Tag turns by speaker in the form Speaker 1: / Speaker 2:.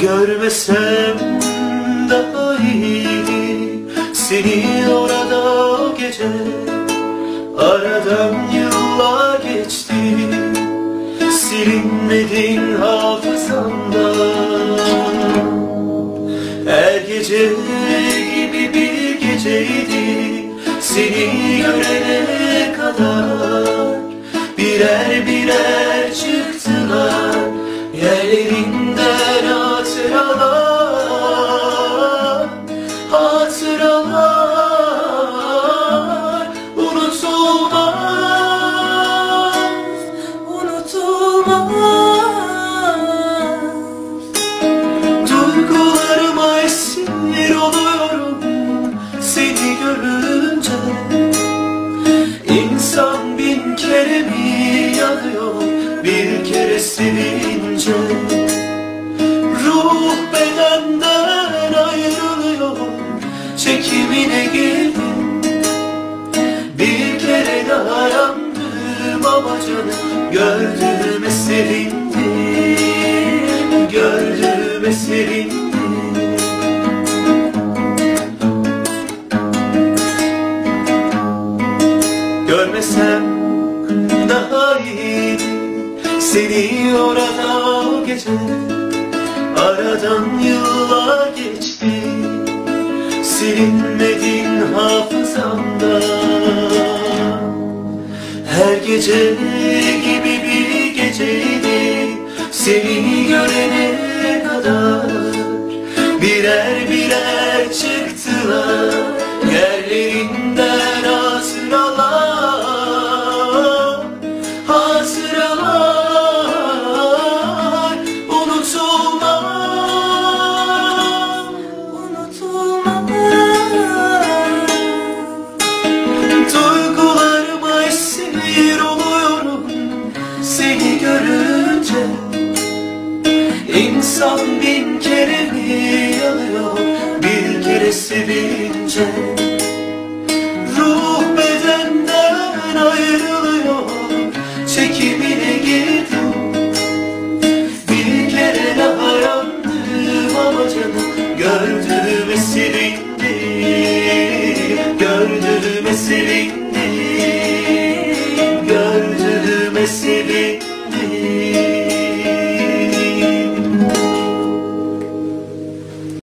Speaker 1: Görmesem daha iyi Seni orada o gece Aradan yıllar geçti. Silinmedin hafızamdan Her gece gibi bir geceydi Seni görene kadar. Birer birer çıktılar bin kere mi yanıyor Bir kere sevince. Ruh bedenden ayrılıyor Çekimine girdim Bir kere daha yandım ama canım Gördüğüme sevindim Gördüğüme sevindim Görmesem Seni orada o gece Aradan yıllar geçti. Silinmedin hafızamda. Her gece gibi bir geceydi Seni görene kadar. Birer birer çıktılar gece. İnsan bin kere mi yalıyor Bir kere sevince? Ruh bedenden ayrılıyor Çekimine girdim. Bir kere daha yandım ama canım Gördüğüme sevindi Gördüğüme sevindi.